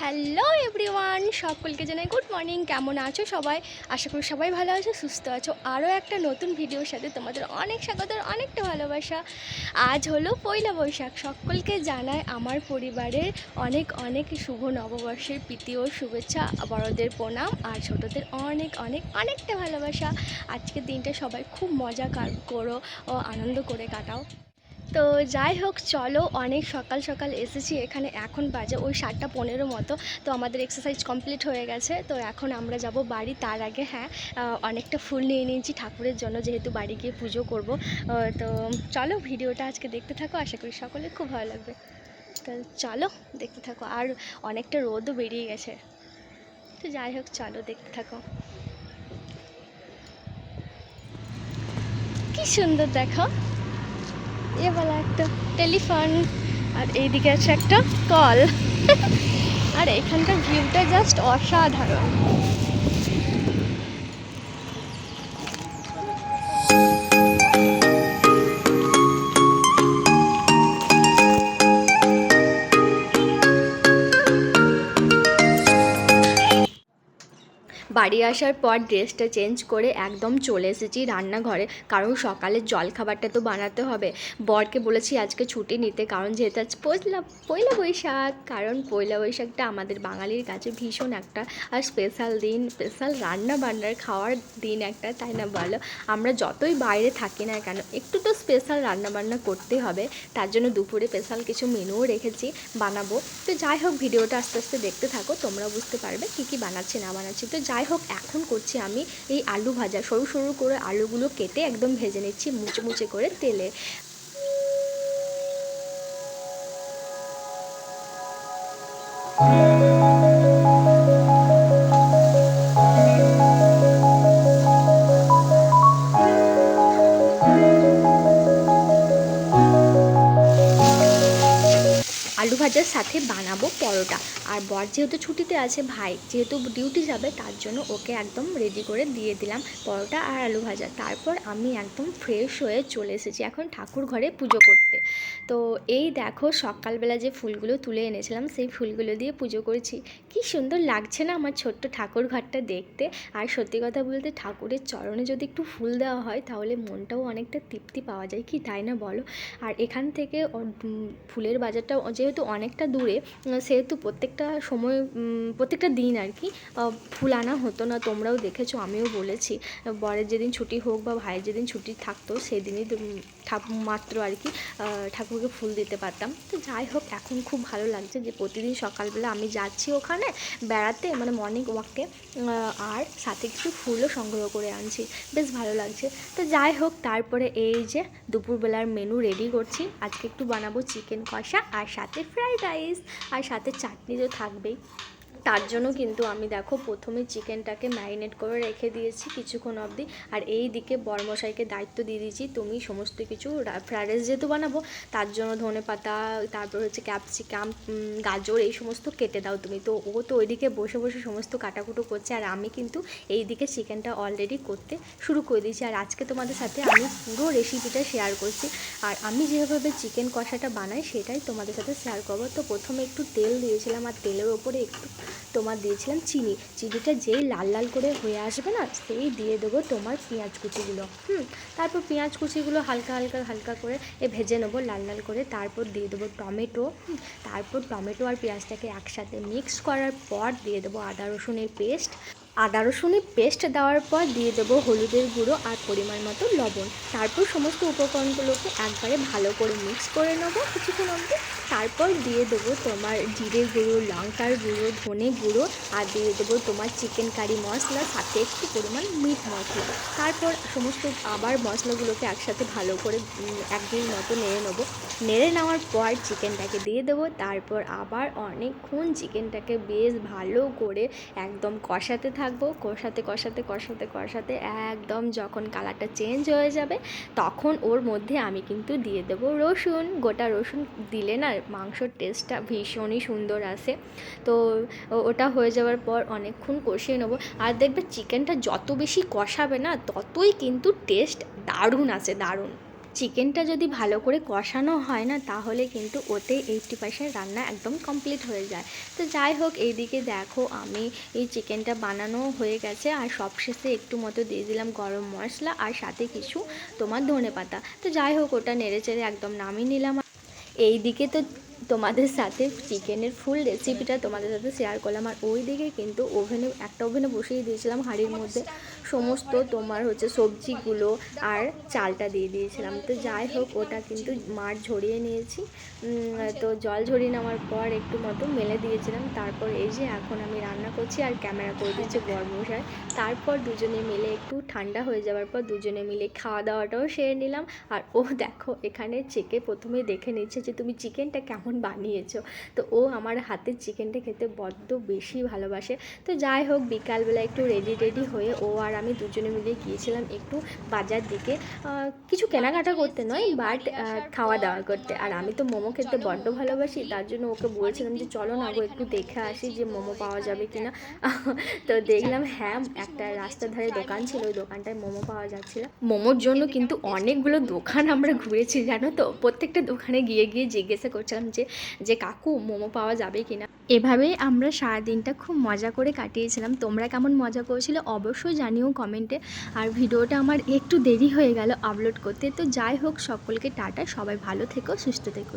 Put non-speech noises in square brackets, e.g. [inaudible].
Hello everyone, সকলকে জানাই good morning. কেমন আছো সবাই? আশা করি সবাই ভালো আছো, সুস্থ আছো। আরও একটা নতুন ভিডিওর সাথে তোমাদের অনেক স্বাগত, অনেকটা ভালোবাসা। আজ হলো পয়লা বৈশাখ। সকলকে জানাই আমার পরিবারের অনেক অনেক শুভ নববর্ষের প্রীতি ও শুভেচ্ছা। বড়দের প্রণাম আর ছোটদের অনেক অনেক, অনেকটা ভালোবাসা। আজকের দিনটা সবাই খুব মজা করো ও আনন্দ করে কাটাও। তো যাই হোক, চলো অনেক সকাল সকাল এসেছি। এখানে এখন বাজে ওই সাতটা পনেরো মতো। তো আমাদের এক্সারসাইজ কমপ্লিট হয়ে গেছে। তো এখন আমরা যাব বাড়ি। তার আগে হ্যাঁ অনেকটা ফুল নিয়ে নিয়েছি ঠাকুরের জন্য, যেহেতু বাড়ি গিয়ে পুজো করব। তো চলো ভিডিওটা আজকে দেখতে থাকো। আশা করি সকলে খুব ভালো লাগবে। তো চলো দেখতে থাকো। আর অনেকটা রোদও বেরিয়ে গেছে। তো যাই হোক, চলো দেখতে থাকো। কি সুন্দর দেখো। এ বলা একটা টেলিফোন আর এইদিকে আছে একটা কল [laughs] আর এখানকার ভিউটা জাস্ট অসাধারণ। বাড়ি আসার পর ড্রেসটা চেঞ্জ করে একদম চলে এসেছি রান্নাঘরে। কারণ সকালের জল খাবারটা তো বানাতে হবে। বরকে বলেছি আজকে ছুটি নিতে, কারণ যেহেতু আজ পয়লা পয়লা বৈশাখ, কারণ পয়লা বৈশাখটা আমাদের বাঙালির কাছে ভীষণ একটা, আর স্পেশাল দিন স্পেশাল রান্না বান্নার খাওয়ার দিন একটা, তাই না বলো? আমরা যতই বাইরে থাকি না কেন, একটু তো স্পেশাল রান্না বান্না করতে হবে। তার জন্য দুপুরে স্পেশাল কিছু মেনুও রেখেছি, বানাবো। তো যাই হোক, ভিডিওটা আস্তে আস্তে দেখতে থাকো তোমরা বুঝতে পারবে কী কী বানাচ্ছি না বানাচ্ছি তো যাই হোক এখন করছি আমি এই আলু ভাজা। সরু সরু করে আলুগুলো কেটে একদম ভেজে নিচ্ছি মুচে মুচে করে তেলে। আলু ভাজার সাথে বানাবো পরোটা। আর বর যেহেতু ছুটিতে আছে ভাই, যেহেতু ডিউটি যাবে, তার জন্য ওকে একদম রেডি করে দিয়ে দিলাম পরোটা আর আলু ভাজা। তারপর আমি একদম ফ্রেশ হয়ে চলে এসেছি এখন ঠাকুর ঘরে পুজো করতে। তো এই দেখো সকালবেলা যে ফুলগুলো তুলে এনেছিলাম, সেই ফুলগুলো দিয়ে পুজো করেছি। কি সুন্দর লাগছে না আমার ছোট্ট ঠাকুর ঘরটা দেখতে। আর সত্যি কথা বলতে ঠাকুরের চরণে যদি একটু ফুল দেওয়া হয়, তাহলে মনটাও অনেকটা তৃপ্তি পাওয়া যায়। কি তাই না বলো? আর এখান থেকে ফুলের বাজারটা যেহেতু অনেকটা দূরে সেহেতু প্রত্যেকটা সময় প্রত্যেকটা দিন আর কি ফুল আনা হতো না, তোমরাও দেখেছ, আমিও বলেছি। বরের যেদিন ছুটি হোক বা ভাইয়ের যেদিন ছুটি থাকতো, সেদিনই মাত্র আর কি ঠাকুরকে ফুল দিতে পারতাম। তো যাই হোক, এখন খুব ভালো লাগছে যে প্রতিদিন সকালবেলা আমি যাচ্ছি ওখানে, বেড়াতে মানে মর্নিং ওয়াকে আর সাথে কিছু ফুলও সংগ্রহ করে আনছি। বেশ ভালো লাগছে। তো যাই হোক, তারপরে এই যে দুপুরবেলার মেনু রেডি করছি, আজকে একটু বানাবো চিকেন কষা আর সাথে ফ্রাইড রাইস আর সাথে চাটনি তো থাকবেই। তার জন্য কিন্তু আমি দেখো প্রথমে চিকেনটাকে ম্যারিনেট করে রেখে দিয়েছি কিছুক্ষণ অবধি। আর এই দিকে বরমশাইকে দায়িত্ব দিয়ে দিয়েছি, তুমি সমস্ত কিছু ফ্রাইড রাইস যেহেতু বানাবো, তার জন্য ধনে পাতা, তারপর হচ্ছে ক্যাপসিকাম গাজর এই সমস্ত কেটে দাও তুমি। তো ও তো ওইদিকে বসে বসে সমস্ত কাটাকুটো করছে, আর আমি কিন্তু এই দিকে চিকেনটা অলরেডি করতে শুরু করে দিয়েছি। আর আজকে তোমাদের সাথে আমি পুরো রেসিপিটা শেয়ার করছি। আর আমি যেভাবে চিকেন কষাটা বানাই, সেটাই তোমাদের সাথে শেয়ার করব। তো প্রথমে একটু তেল দিয়েছিলাম, আর তেলের ওপরে একটু তোমার দিয়েছিলাম চিনি। চিনিটা যেই লাল লাল করে হয়ে আসবে না, সেই দিয়ে দেবো তোমার পেঁয়াজ কুচিগুলো, হুম? তারপর পেঁয়াজ কুচিগুলো হালকা হালকা হালকা করে এ ভেজে নেব লাল লাল করে। তারপর দিয়ে দেবো টমেটো তারপর টমেটো আর পেঁয়াজটাকে একসাথে মিক্স করার পর দিয়ে দেবো আদা রসুনের পেস্ট। আদা রসুনের পেস্ট দেওয়ার পর দিয়ে দেবো হলুদের গুঁড়ো আর পরিমাণ মতো লবণ। তারপর সমস্ত উপকরণগুলোকে একবারে ভালো করে মিক্স করে নেব কিছুক্ষণ অবধি তারপর দিয়ে দেবো তোমার জিরে গুঁড়ো, লঙ্কার গুঁড়ো, ধনে গুঁড়ো আর দিয়ে দেবো তোমার চিকেন কারি মশলা, সাথে একটু পরিমাণ মিট মশলা। তারপর সমস্ত আবার মশলাগুলোকে একসাথে ভালো করে একদিন মতো নেড়ে নেব। নেড়ে নেওয়ার পর চিকেনটাকে দিয়ে দেবো। তারপর আবার অনেকক্ষণ চিকেনটাকে বেশ ভালো করে একদম কষাতে থাকব। কষাতে কষাতে কষাতে কষাতে একদম যখন কালারটা চেঞ্জ হয়ে যাবে, তখন ওর মধ্যে আমি কিন্তু দিয়ে দেবো রসুন। গোটা রসুন দিলে না মাংসর টেস্টটা ভীষণই সুন্দর আসে। তো ওটা হয়ে যাওয়ার পর অনেকক্ষণ কষিয়ে নেব। আর দেখবে চিকেনটা যত বেশি কষাবে না, ততই কিন্তু টেস্ট দারুণ আছে দারুণ। চিকেনটা যদি ভালো করে কষানো হয় না, তাহলে কিন্তু ওতে এইটটি পার্সেন্ট রান্না একদম কমপ্লিট হয়ে যায়। তো যাই হোক, এইদিকে দেখো আমি এই চিকেনটা বানানো হয়ে গেছে, আর সবশেষে একটু মতো দিয়ে দিলাম গরম মশলা আর সাথে কিছু তোমার ধনে পাতা। তো যাই হোক, ওটা নেড়ে চেড়ে একদম নামিয়ে নিলাম। এই দিকে তো তোমাদের সাথে চিকেনের ফুল রেসিপিটা তোমাদের সাথে শেয়ার করলাম, আর ওই দিকে কিন্তু ওভেনে, একটা ওভেনে বসিয়ে দিয়েছিলাম হাঁড়ির মধ্যে। সমস্ত তোমার হচ্ছে সবজিগুলো আর চালটা দিয়ে দিয়েছিলাম। তো যাই হোক, ওটা কিন্তু মাঠ ঝরিয়ে নিয়েছি। তো জল ঝরিয়ে নেওয়ার পর একটু মতো মেলে দিয়েছিলাম। তারপর এই যে এখন আমি রান্না করছি আর ক্যামেরা করে দিচ্ছে গরমশাই তারপর দুজনে মিলে একটু ঠান্ডা হয়ে যাওয়ার পর দুজনে মিলে খাওয়া দাওয়াটাও সেরে নিলাম। আর ও দেখো, এখানে চেকে প্রথমে দেখে নিচ্ছে যে তুমি চিকেনটা কেমন বানিয়েছো। তো ও আমার হাতের চিকেনটা খেতে বড্ড বেশি ভালোবাসে। তো যাই হোক, বিকালবেলা একটু রেডি রেডি হয়ে ও আর আমি দুজনে মিলে গিয়েছিলাম একটু বাজার দিকে। কিছু কেনাকাটা করতে নয়, বাট খাওয়া দাওয়া করতে। আর আমি তো মোমো খেতে বড্ড ভালোবাসি, তার জন্য ওকে বলছিলাম যে, চলো না গো, একটু দেখে আসি যে, মোমো পাওয়া যাবে কিনা। তো দেখলাম হ্যাঁ একটা রাস্তার ধারে দোকান ছিল, ওই দোকানটায় মোমো পাওয়া যাচ্ছিল। মোমোর জন্য কিন্তু অনেকগুলো দোকান আমরা ঘুরেছি, জানো তো? প্রত্যেকটা দোকানে গিয়ে গিয়ে জিজ্ঞাসা করছিলাম যে যে কাকু, মোমো পাওয়া যাবে কিনা? এভাবেই আমরা সারাদিনটা খুব মজা করে কাটিয়েছিলাম। তোমরা কেমন মজা করেছিলে অবশ্যই জানিও কমেন্টে আর ভিডিওটা আমার একটু দেরি হয়ে গেল আপলোড করতে। তো যাই হোক, সকলকে টাটা, সবাই ভালো থেকো, সুস্থ থেকো।